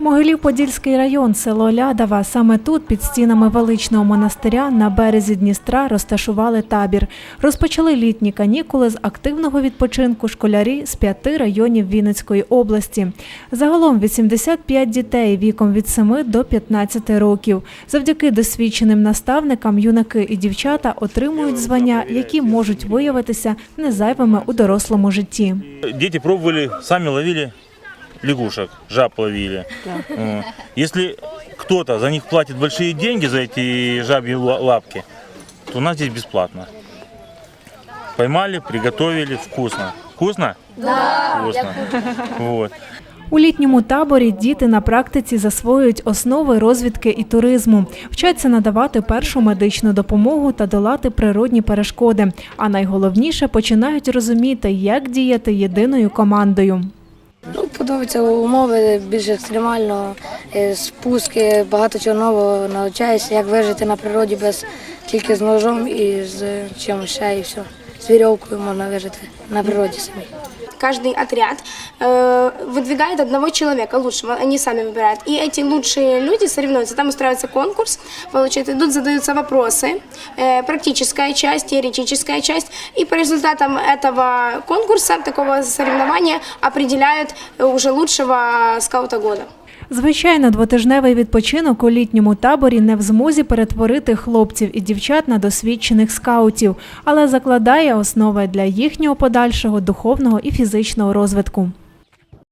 Могилів-Подільський район, село Лядова. Саме тут, під стінами величного монастиря, на березі Дністра розташували табір. Розпочали літні канікули з активного відпочинку школярі з п'яти районів Вінницької області. Загалом 85 дітей віком від 7 до 15 років. Завдяки досвідченим наставникам юнаки і дівчата отримують звання, які можуть виявитися незайвими у дорослому житті. Дети пробовали, сами ловили лягушек, жаб ловили. Э, Если кто-то за них платит большие деньги, за эти жабьи лапки, то у нас здесь бесплатно. Поймали, приготовили, вкусно. Вкусно? Да. Вкусно. Вот. У літньому таборі діти на практиці засвоюють основи розвідки і туризму, вчаться надавати першу медичну допомогу та долати природні перешкоди. А найголовніше починають розуміти, як діяти єдиною командою. Ну, подобаються умови більш екстремально, е, спуски, багато чого нового навчаюся, як вижити на природі без тільки з ножом і з чимось ще і все. З вірьовкою можна вижити на природі самі. Каждый отряд э, выдвигает одного человека лучшего, они сами выбирают. И эти лучшие люди соревнуются. Там устраивается конкурс, получается, идут, задаются вопросы, э, практическая часть, теоретическая часть. И по результатам этого конкурса, такого соревнования, определяют уже лучшего скаута года. Звичайно, двотижневий відпочинок у літньому таборі не в змозі перетворити хлопців і дівчат на досвідчених скаутів, але закладає основи для їхнього подальшого духовного і фізичного розвитку.